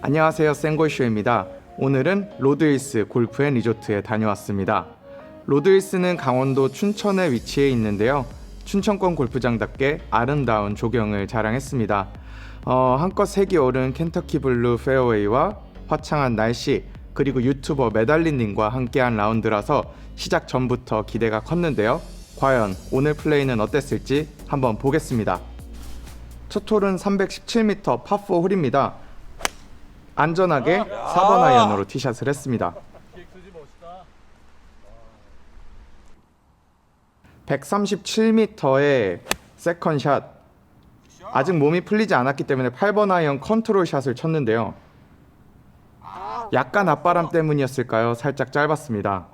안녕하세요 생골쇼입니다. 오늘은 로드힐스 골프 앤 리조트에 다녀왔습니다. 로드힐스는 강원도 춘천에 위치해 있는데요. 춘천권 골프장답게 아름다운 조경을 자랑했습니다. 어, 한껏 색이 오른 켄터키 블루 페어웨이와 화창한 날씨 그리고 유튜버 메달린님과 함께한 라운드라서 시작 전부터 기대가 컸는데요. 과연 오늘 플레이는 어땠을지 한번 보겠습니다. 첫 홀은 317m 파4 홀입니다. 안전하게 4번 아이언으로 티샷을 했습니다. 137m의 세컨샷 아직 몸이 풀리지 않았기 때문에 8번 아이언 컨트롤 샷을 쳤는데요. 약간 앞바람 때문이었을까요? 살짝 짧았습니다.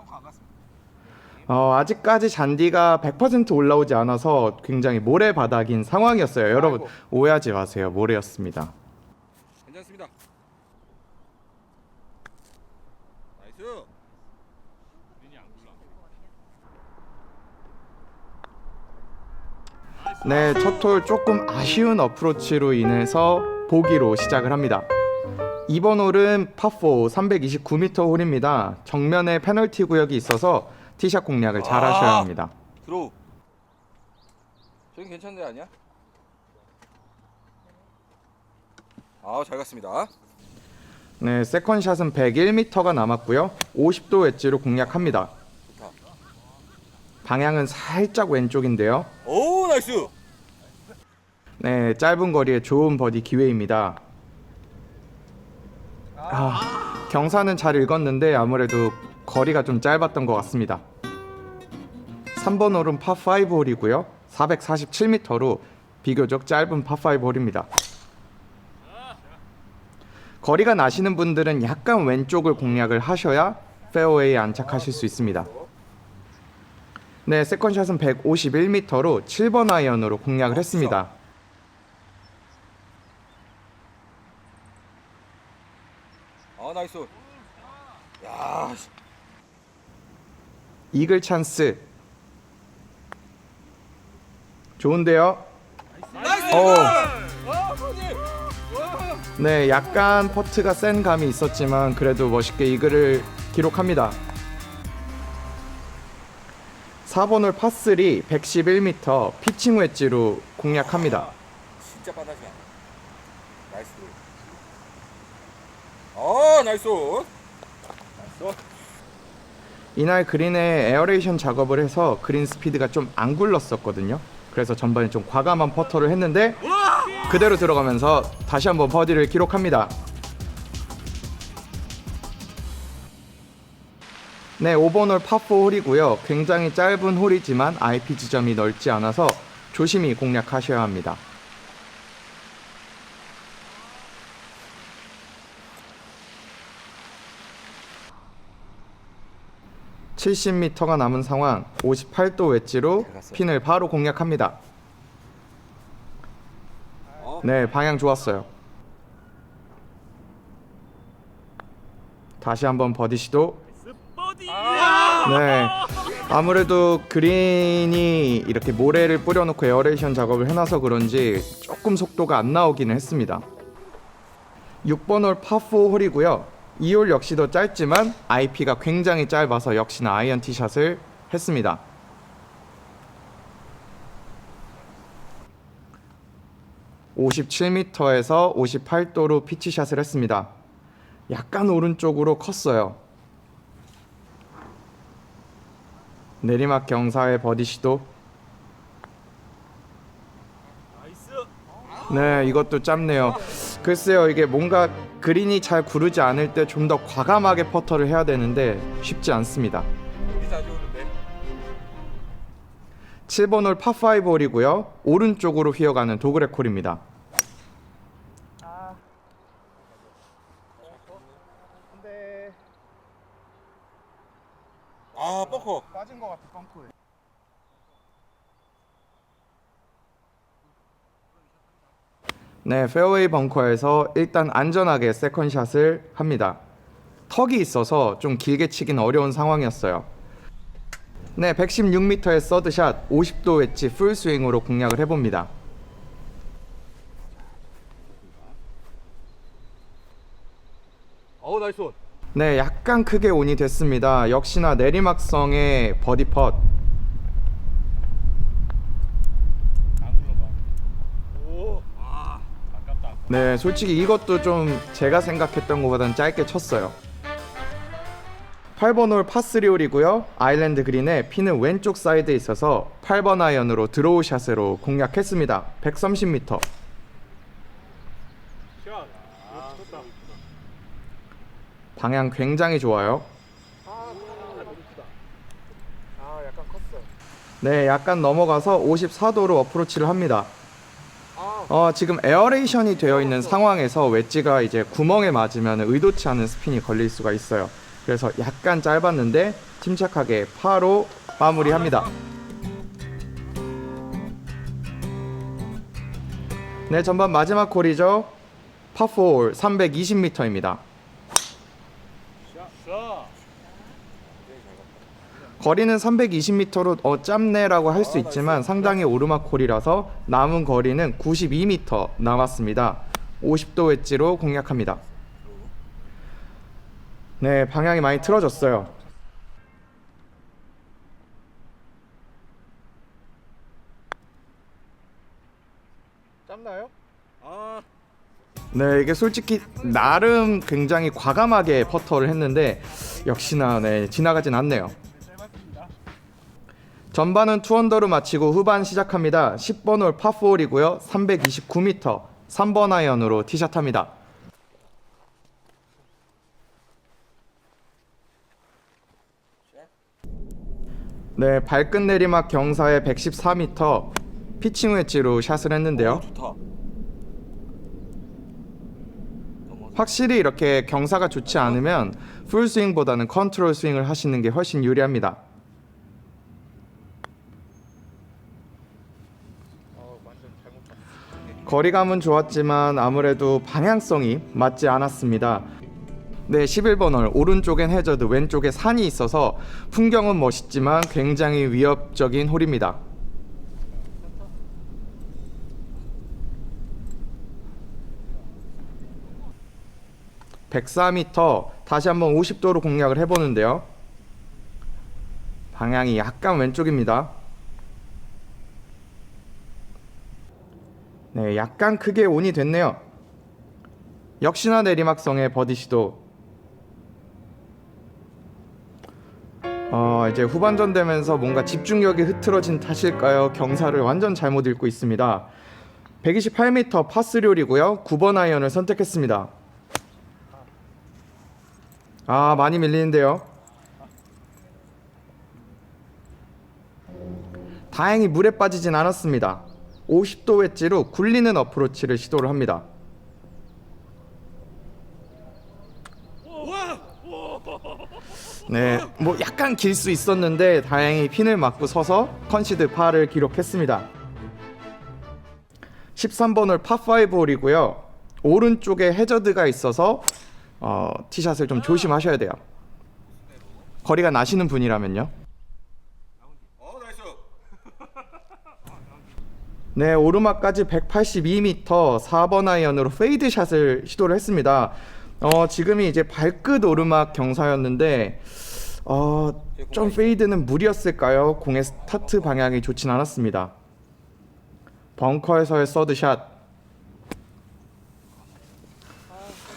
어, 아직까지 잔디가 100% 올라오지 않아서 굉장히 모래바닥인 상황이었어요. 여러분. 오해하지 마세요. 모래였습니다. 괜찮습니다. 나이스. 네, 첫 홀 조금 아쉬운 어프로치로 인해서 보기로 시작을 합니다. 이번 홀은 파4 329m 홀입니다. 정면에 페널티 구역이 있어서 티샷 공략을 잘 하셔야 합니다. 들어오. 저기 괜찮은 데 아니야? 아, 잘 갔습니다. 네, 세컨샷은 101m가 남았고요. 50도 웨지로 공략합니다. 방향은 살짝 왼쪽인데요. 오, 나이스. 네, 짧은 거리에 좋은 버디 기회입니다. 아, 경사는 잘 읽었는데 아무래도 거리가 좀 짧았던 것 같습니다. 3번 홀은 파5 홀이고요. 447m로 비교적 짧은 파5 홀입니다. 거리가 나시는 분들은 약간 왼쪽을 공략을 하셔야 페어웨이에 안착하실 수 있습니다. 네, 세컨샷은 151m로 7번 아이언으로 공략을 했습니다. 아, 나이스. 야, 씨. 이글 찬스. 좋은데요? 나이스. 어. 네, 약간 퍼트가 센 감이 있었지만 그래도 멋있게 이글을 기록합니다. 4번 홀 파3 111m 피칭 웨지로 공략합니다. 진짜 빠다시야. 나이스. 아, 나이스. 나이스. 이날 그린에 에어레이션 작업을 해서 그린 스피드가 좀 안 굴렀었거든요. 그래서 전반에 좀 과감한 퍼터를 했는데 그대로 들어가면서 다시 한번 버디를 기록합니다. 네, 5번 홀 파4 홀이고요. 굉장히 짧은 홀이지만 IP 지점이 넓지 않아서 조심히 공략하셔야 합니다. (70m가) 남은 상황 (58도) 웨지로. 핀을 바로 공략합니다 어. 네 방향 좋았어요 다시 한번 버디 시도 네. 아무래도 그린이 이렇게 모래를 뿌려놓고 에어레이션 작업을 해놔서 그런지 조금 속도가 안 나오기는 했습니다. 6번 홀 파4 홀이고요. 2홀 역시도 짧지만 IP가 굉장히 짧아서 역시나 아이언 티샷을 했습니다. (57m에서) (58도로) 피치샷을 했습니다. 약간 오른쪽으로 컸어요 내리막 경사의 버디 시도. 네 이것도 짧네요. 글쎄요 이게 뭔가 그린이 잘 구르지 않을 때 좀 더 과감하게 퍼터를 해야 되는데 쉽지 않습니다. 어디서 아주 오는데? 7번 홀 파5 홀이고요. 오른쪽으로 휘어가는 도그레 콜입니다 아, 뻐커. 빠진 것 같아 펑크에 네 페어웨이 벙커에서 일단 안전하게 세컨샷을 합니다 턱이 있어서 좀 길게 치긴 어려운 상황이었어요 네 116m의 서드샷 50도 웨지 풀 스윙으로 공략을 해봅니다 어 나이스 온. 네, 약간 크게 온이 됐습니다. 역시나 내리막성의 버디 펫. 오. 아. 네, 솔직히 이것도 좀 제가 생각했던 것보다는 짧게 쳤어요. 8번 홀 파3 홀이고요. 아일랜드 그린에 피는 왼쪽 사이드에 있어서 8번 아이언으로 드로우 샷으로 공략했습니다. 130m. 샷. 아, 좋다. 방향 굉장히 좋아요. 네, 약간 넘어가서 54도로 어프로치를 합니다. 아, 어, 지금 에어레이션이 되어 있는 상황에서 웨지가 이제 구멍에 맞으면 의도치 않은 스핀이 걸릴 수가 있어요. 그래서 약간 짧았는데 침착하게 파로 마무리합니다. 네, 전반 마지막 홀이죠. 파4 320m입니다. 샷. 거리는 320m로 어 짧네라고 할 수 있지만 상당히 오르막 홀이라서 남은 거리는 92m 남았습니다. 50도 웨지로 공략합니다. 네, 방향이 많이 틀어졌어요. 짧나요? 아, 네, 이게 솔직히 나름 굉장히 과감하게 퍼터를 했는데 역시나 네, 지나가진 않네요. 전반은 투언더로 마치고 후반 시작합니다. 10번 홀 파4홀이고요. 329m 3번 아이언으로 티샷합니다. 네, 발끝 내리막 경사의 114m 피칭 웨지로 샷을 했는데요. 좋다. 확실히 이렇게 경사가 좋지 않으면 풀 스윙보다는 컨트롤 스윙을 하시는 게 훨씬 유리합니다. 어, 완전 잘못 쳤어. 거리감은 좋았지만 아무래도 방향성이 맞지 않았습니다. 네, 11번 홀 오른쪽엔 해저드, 왼쪽에 산이 있어서 풍경은 멋있지만 굉장히 위협적인 홀입니다. (104m) 다시 한번 (50도로) 공략을 해보는데요 방향이 약간 왼쪽입니다 네, 약간 크게 온이 됐네요. 역시나 내리막성의 버디 시도. 어, 이제 후반전 되면서 뭔가 집중력이 흐트러진 탓일까요? 경사를 완전 잘못 읽고 있습니다. 128m 파3홀이고요. 9번 아이언을 선택했습니다. 아, 많이 밀리는데요. 다행히 물에 빠지진 않았습니다. 50도 웨지로 굴리는 어프로치를 시도를 합니다. 네, 뭐 약간 길 수 있었는데 다행히 핀을 맞고 서서 컨시드 파를 기록했습니다. 13번 홀 파5 홀이고요. 오른쪽에 해저드가 있어서 어, 티샷을 좀 조심하셔야 돼요. 거리가 나시는 분이라면요. 어, 나이스. 네, 오르막까지 182m 4번 아이언으로 페이드 샷을 시도를 했습니다. 어, 지금이 이제 발끝 오르막 경사였는데 어, 좀 페이드는 무리였을까요? 공의 스타트 방향이 좋진 않았습니다. 벙커에서의 서드샷.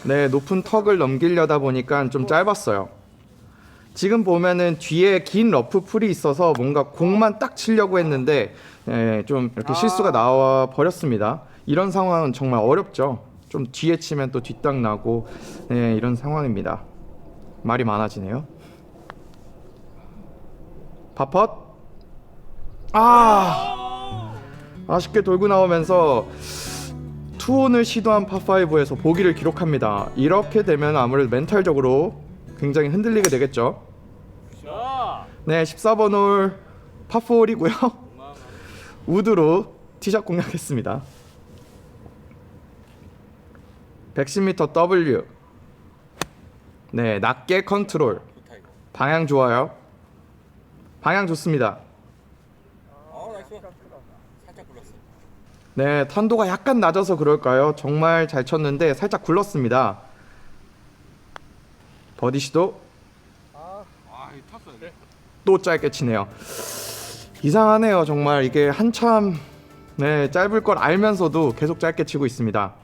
네, 높은 턱을 넘기려다 보니까 좀 짧았어요. 지금 보면은 뒤에 긴 러프 풀이 있어서 뭔가 공만 딱 치려고 했는데 예, 좀 이렇게 실수가 나와 버렸습니다. 이런 상황은 정말 어렵죠. 좀 뒤에 치면 또 뒷땅 나고 예, 이런 상황입니다. 말이 많아지네요. 파펫 아 아쉽게 돌고 나오면서 투혼을 시도한 파5에서 보기를 기록합니다. 이렇게 되면 아무래도 멘탈적으로 굉장히 흔들리게 되겠죠. 샷. 네, 14번 홀 파4홀이고요. 우드로 티샷 공략했습니다. 110m W. 네, 낮게 컨트롤. 방향 좋아요. 방향 좋습니다. 어. 네, 탄도가 약간 낮아서 그럴까요? 정말 잘 쳤는데 살짝 굴렀습니다. 버디 시도. 또 짧게 치네요. 이상하네요. 정말 이게 한참 네, 짧을 걸 알면서도 계속 짧게 치고 있습니다.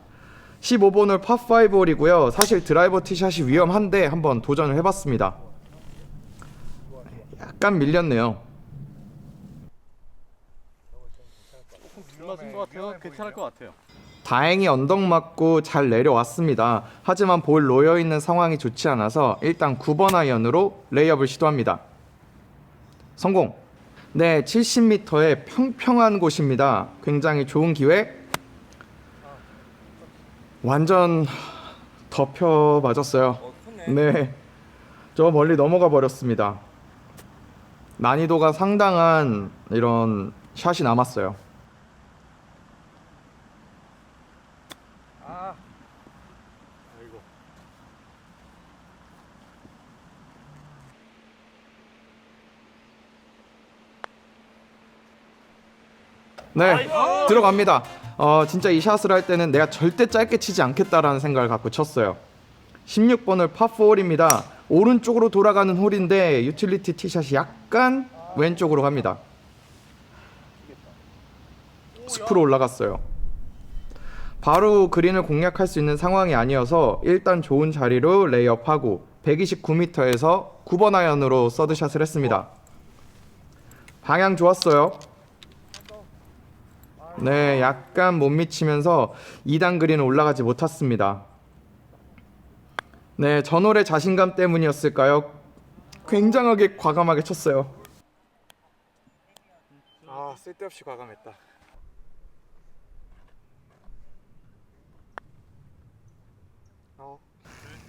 15번을 파5 홀이고요. 사실 드라이버 티샷이 위험한데 한번 도전을 해봤습니다. 약간 밀렸네요. 줄 맞은 것 같아요. 괜찮을 것 같아요. 다행히 언덕 맞고 잘 내려왔습니다. 하지만 볼 놓여 있는 상황이 좋지 않아서 일단 9번 아이언으로 레이업을 시도합니다. 성공. 네, 70m의 평평한 곳입니다. 굉장히 좋은 기회. 완전 덮여 맞았어요. 네. 저 멀리 넘어가 버렸습니다. 난이도가 상당한 이런 샷이 남았어요. 아, 아이고. 네, 들어갑니다. 어, 진짜 이 샷을 할 때는 내가 절대 짧게 치지 않겠다라는 생각을 갖고 쳤어요. 16번을 파4홀입니다. 오른쪽으로 돌아가는 홀인데 유틸리티 티샷이 약간 왼쪽으로 갑니다. 숲으로 올라갔어요. 바로 그린을 공략할 수 있는 상황이 아니어서 일단 좋은 자리로 레이업하고 129m에서 9번 아이언으로 서드샷을 했습니다. 방향 좋았어요. 네, 약간 못 미치면서 2단 그린 올라가지 못했습니다. 네, 전홀의 자신감 때문이었을까요? 굉장하게 과감하게 쳤어요. 아, 쓸데없이 과감했다.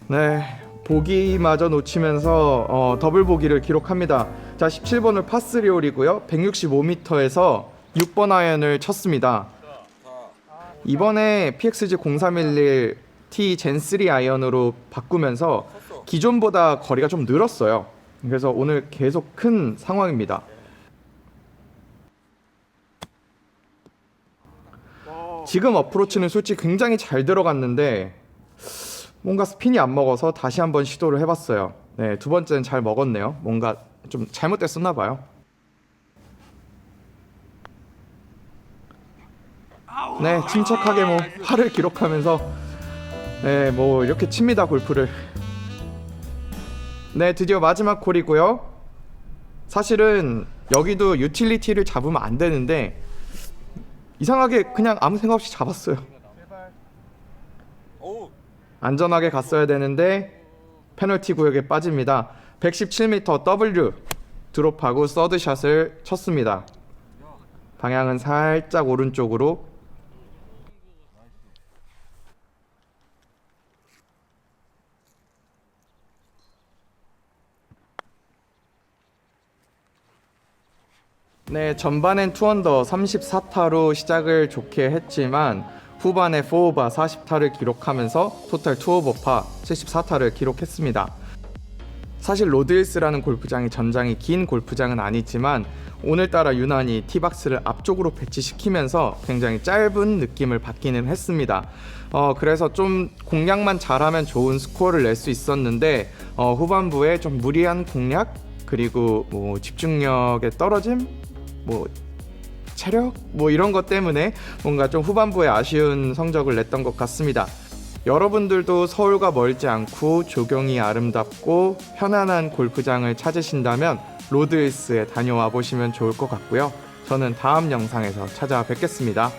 네, 보기마저 놓치면서 어, 더블 보기를 기록합니다. 자, 17번을 파3 홀이고요. 165m에서 6번 아이언을 쳤습니다. 이번에 PXG 0311 T 젠3 아이언으로 바꾸면서 기존보다 거리가 좀 늘었어요. 그래서 오늘 계속 큰 상황입니다. 지금 어프로치는 솔직히 굉장히 잘 들어갔는데 뭔가 스핀이 안 먹어서 다시 한번 시도를 해봤어요. 네, 두 번째는 잘 먹었네요. 뭔가 좀 잘못됐었나 봐요. 네, 침착하게 뭐 팔을 기록하면서 네, 뭐 이렇게 칩니다 골프를. 네, 드디어 마지막 콜이고요. 사실은 여기도 유틸리티를 잡으면 안 되는데 이상하게 그냥 아무 생각 없이 잡았어요. 안전하게 갔어야 되는데 페널티 구역에 빠집니다. 117m W 드롭하고 서드샷을 쳤습니다. 방향은 살짝 오른쪽으로 네, 전반엔 투언더 34타로 시작을 좋게 했지만 후반에 4오바 40타를 기록하면서 토탈 2오버파 74타를 기록했습니다. 사실 로드힐스라는 골프장이 전장이 긴 골프장은 아니지만 오늘따라 유난히 티박스를 앞쪽으로 배치시키면서 굉장히 짧은 느낌을 받기는 했습니다. 어, 그래서 좀 공략만 잘하면 좋은 스코어를 낼 수 있었는데 어, 후반부에 좀 무리한 공략 그리고 뭐 집중력의 떨어짐 뭐 체력 뭐 이런 것 때문에 뭔가 좀 후반부에 아쉬운 성적을 냈던 것 같습니다. 여러분들도 서울과 멀지 않고 조경이 아름답고 편안한 골프장을 찾으신다면 로드힐스에 다녀와 보시면 좋을 것 같고요. 저는 다음 영상에서 찾아뵙겠습니다.